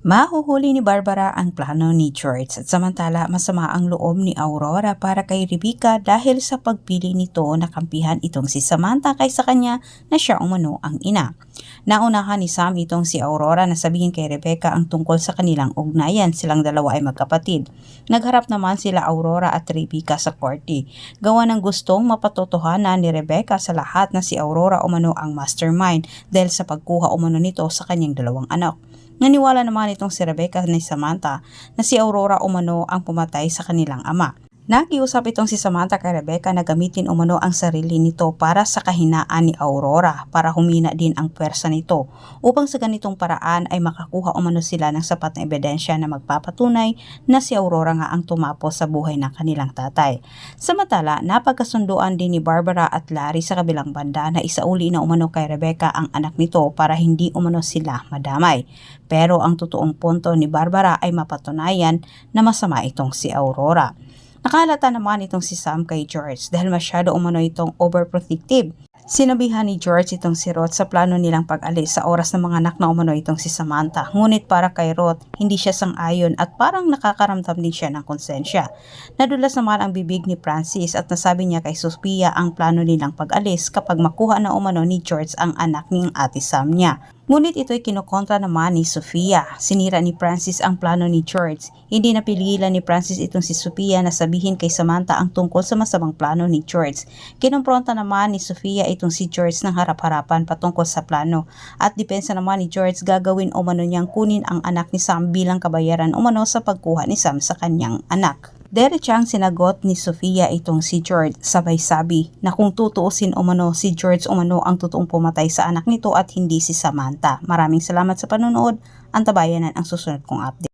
Mahuhuli ni Barbara ang plano ni George at samantala masama ang loob ni Aurora para kay Rebecca dahil sa pagpili nito na kampihan itong si Samantha kaysa kanya na siya umano ang ina. Naunahan ni Sam itong si Aurora na sabihin kay Rebecca ang tungkol sa kanilang ugnayan silang dalawa ay magkapatid. Nagharap naman sila Aurora at Rebecca sa korte. Gawa ng gustong mapatotohanan ni Rebecca sa lahat na si Aurora umano ang mastermind dahil sa pagkuha umano nito sa kanyang dalawang anak. Naniwala naman itong si Rebecca ni Samantha na si Aurora umano ang pumatay sa kanilang ama. Nakiusap itong si Samantha kay Rebecca na gamitin umano ang sarili nito para sa kahinaan ni Aurora para humina din ang pwersa nito upang sa ganitong paraan ay makakuha umano sila ng sapat na ebidensya na magpapatunay na si Aurora nga ang tumapo sa buhay ng kanilang tatay. Samantala, napagkasunduan din ni Barbara at Larry sa kabilang banda na isauli na umano kay Rebecca ang anak nito para hindi umano sila madamay. Pero ang totoong punto ni Barbara ay mapatunayan na masama itong si Aurora. Nakalata naman itong si Sam kay George dahil masyado umano itong overprotective. Sinabihan ni George itong si Roth sa plano nilang pag-alis sa oras ng mga anak na umano itong si Samantha. Ngunit para kay Roth, hindi siya sang-ayon at parang nakakaramdam din siya ng konsensya. Nadulas naman ang bibig ni Francis at nasabi niya kay Sophia ang plano nilang pag-alis kapag makuha na umano ni George ang anak ng ate Sam niya. Ngunit ito'y kinukontra naman ni Sofia. Sinira ni Francis ang plano ni George. Hindi napigilan ni Francis itong si Sofia na sabihin kay Samantha ang tungkol sa masamang plano ni George. Kinumpronta naman ni Sofia itong si George ng harap-harapan patungkol sa plano. At depensa naman ni George gagawin umano niyang kunin ang anak ni Sam bilang kabayaran umano sa pagkuha ni Sam sa kanyang anak. Diretsang sinagot ni Sofia itong si George sabay sabi na kung tutuusin umano si George umano ang totoong pumatay sa anak nito at hindi si Samantha. Maraming salamat sa panonood. Antabayanan ang susunod kong update.